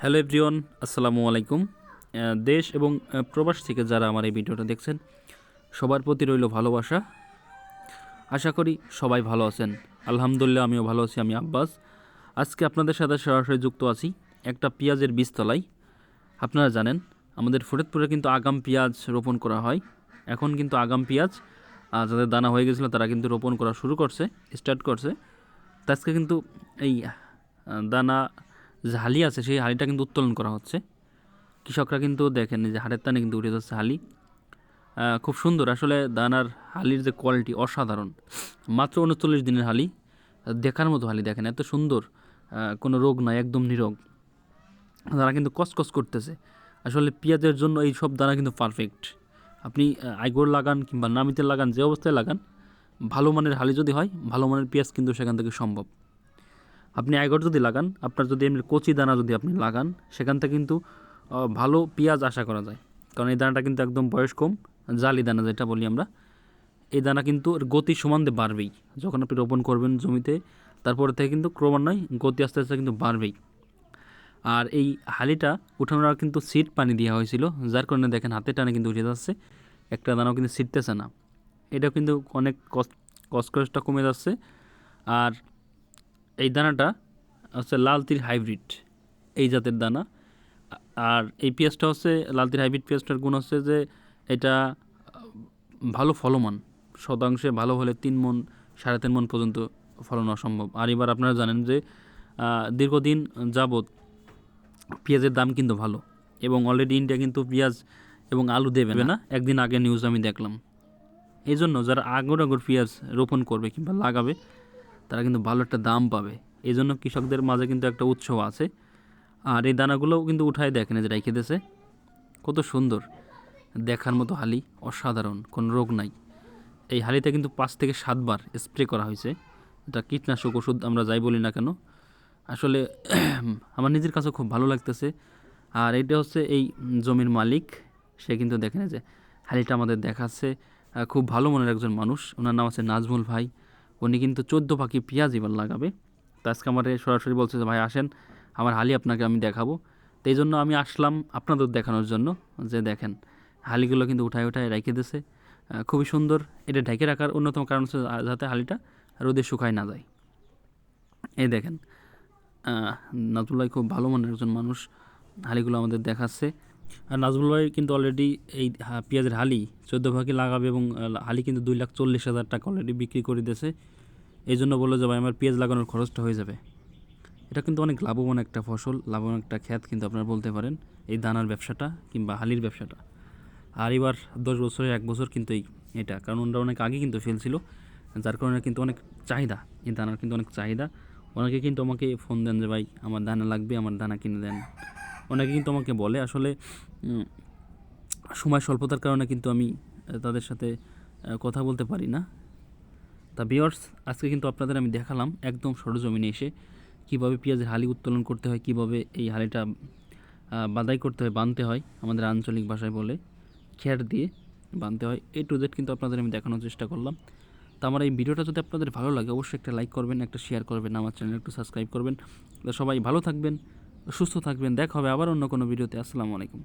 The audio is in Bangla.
হ্যালো এভরিওয়ান, আসসালামু আলাইকুম। দেশ এবং প্রবাস থেকে যারা আমার এই ভিডিওটা দেখছেন, সবার প্রতি রইল ভালোবাসা। আশা করি সবাই ভালো আছেন। আলহামদুলিল্লাহ আমিও ভালো আছি, আমি আব্বাস। আজকে আপনাদের সাথে সরাসরি যুক্ত আছি একটা পেঁয়াজের বীজতলায় আপনারা জানেন, আমাদের ফরিদপুরে কিন্তু আগাম পেঁয়াজ রোপণ করা হয়। এখন কিন্তু আগাম পেঁয়াজ যাদের দানা হয়ে গেছিল তারা কিন্তু রোপণ করা শুরু করছে, স্টার্ট করছে। আজকে কিন্তু এই দানা যে হালি আছে, সেই হালিটা কিন্তু উত্তোলন করা হচ্ছে। কৃষকরা কিন্তু দেখেন যে হাটের টানে কিন্তু উঠে যাচ্ছে হালি। খুব সুন্দর। আসলে দানার হালির যে কোয়ালিটি অসাধারণ। মাত্র উনচল্লিশ দিনের হালি। দেখার মতো হালি দেখেন, এত সুন্দর। কোনো রোগ নাই, একদম নিরোগ। দানা কিন্তু কসকস করতেছে। আসলে পেঁয়াজের জন্য এই সব দানা কিন্তু পারফেক্ট আপনি আইগোর লাগান কিংবা নামিতে লাগান, যে অবস্থায় লাগান, ভালো মানের হালি যদি হয়, ভালো মানের পেঁয়াজ কিন্তু সেখান থেকে সম্ভব। আপনি আইগর যদি লাগান, আপনার যদি এমনি কচি দানা যদি আপনি লাগান, সেখান থেকে কিন্তু ভালো পেঁয়াজ আশা করা যায়। কারণ এই দানাটা কিন্তু একদম বয়স কম, জালি দানা যেটা বলি আমরা, এই দানা কিন্তু গতি সমান দিয়ে বাড়বেই। যখন আপনি রোপণ করবেন জমিতে, তারপরে থেকে কিন্তু ক্রমান্বয়ে গতি আস্তে আস্তে কিন্তু বাড়বেই। আর এই হালিটা উঠানোর কিন্তু সিট পানি দেওয়া হয়েছিল, যার কারণে দেখেন হাতে টানে কিন্তু উঠে যাচ্ছে, একটা দানাও কিন্তু ছিটতেছে না। এটাও কিন্তু অনেক কষ্ট কষ্টটা কমে যাচ্ছে। আর এই দানাটা হচ্ছে লালতির হাইব্রিড, এই জাতের দানা। আর এই পেঁয়াজটা হচ্ছে লালতির হাইব্রিড পেঁয়াজটার গুণ হচ্ছে যে এটা ভালো ফলমান, শতাংশে ভালো হলে তিন মন সাড়ে তিন মন পর্যন্ত ফলন অসম্ভব আর এবার আপনারা জানেন যে দীর্ঘদিন যাবৎ পেঁয়াজের দাম কিন্তু ভালো এবং অলরেডি ইন্ডিয়া কিন্তু পেঁয়াজ এবং আলু দেবে না। একদিন আগে নিউজ আমি দেখলাম। এই জন্য যারা আগর আগর পেঁয়াজ রোপণ করবে কিংবা লাগাবে তারা কিন্তু ভালো একটা দাম পাবে। এই জন্য কৃষকদের মাঝে কিন্তু একটা উৎসব আছে। আর এই দানাগুলোও কিন্তু উঠায় দেখেন যে রেখে দিয়েছে। কত সুন্দর। দেখার মতো হালি অসাধারণ, কোনো রোগ নাই। এই হালিতে কিন্তু পাঁচ থেকে সাতবার স্প্রে করা হয়েছে। এটা কীটনাশক ওষুধ আমরা যাই বলি না কেন। আসলে আমার নিজের কাছে খুব ভালো লাগতেছে। আর এটা হচ্ছে এই জমির মালিক। সে কিন্তু দেখেন যে হালিটা আমাদের দেখাচ্ছে। খুব ভালো মনের একজন মানুষ। ওনার নাম আছে নাজমুল ভাই। উনি কিন্তু চোদ্দ পাখি পেঁয়াজ এবার লাগাবে। তো আজকে আমার সরাসরি বলছে যে ভাই আসেন আমার হালি আপনাকে আমি দেখাবো। তো এই জন্য আমি আসলাম আপনাদের দেখানোর জন্য। যে দেখেন হালিগুলো কিন্তু উঠায় উঠায় রেখে দিয়েছে খুবই সুন্দর। এটা ঢেকে রাখার অন্যতম কারণ হচ্ছে যাতে হালিটা রোদে শুকায় না যায়। এই দেখেন আহ, খুব ভালো মনের একজন মানুষ। হালিগুলো আমাদের দেখাচ্ছে। আর নাজমুল ভাই কিন্তু অলরেডি এই পেঁয়াজের হালি চোদ্দ ভাগে লাগাবে এবং হালি কিন্তু দুই লাখ চল্লিশ হাজার টাকা অলরেডি বিক্রি করে দিয়েছে। এই জন্য বলল যে, ভাই, আমার পেঁয়াজ লাগানোর খরচটা হয়ে যাবে। এটা কিন্তু অনেক লাভবান একটা ফসল, লাভবান একটা খ্যাত কিন্তু আপনারা বলতে পারেন, এই দানার ব্যবসাটা কিংবা হালির ব্যবসাটা। আর এবার দশ বছরে এক বছর কিন্তু এই, এটা, কারণ ওনারা অনেক আগে কিন্তু ফেলছিল যার কারণে কিন্তু অনেক চাহিদা, এই দানার কিন্তু অনেক চাহিদা। অনেকে কিন্তু আমাকে ফোন দেন যে, ভাই, আমার দানা লাগবে, আমার দানা কিনে দেন। অনেকে কিন্তু আমাকে বলে, আসলে সময় স্বল্পতার কারণে কিন্তু আমি তাদের সাথে কথা বলতে পারি না। তা বিয়ার্স আজকে কিন্তু আপনাদের আমি দেখালাম একদম সরজমিনে এসে কীভাবে পেঁয়াজের হালি উত্তোলন করতে হয়, কীভাবে এই হালিটা বাদাই করতে হয়, বানতে হয়, আমাদের আঞ্চলিক ভাষায় বলে খ্যার দিয়ে বানতে হয়। এ টু জেড কিন্তু আপনাদের আমি দেখানোর চেষ্টা করলাম। তো আমার এই ভিডিওটা যদি আপনাদের ভালো লাগে, অবশ্যই একটা লাইক করবেন, একটা শেয়ার করবেন, আমার চ্যানেল একটু সাবস্ক্রাইব করবেন। সবাই ভালো থাকবেন। সুস্থ থাকবেন। দেখা হবে আবার অন্য কোনো ভিডিওতে। আসসালামু আলাইকুম।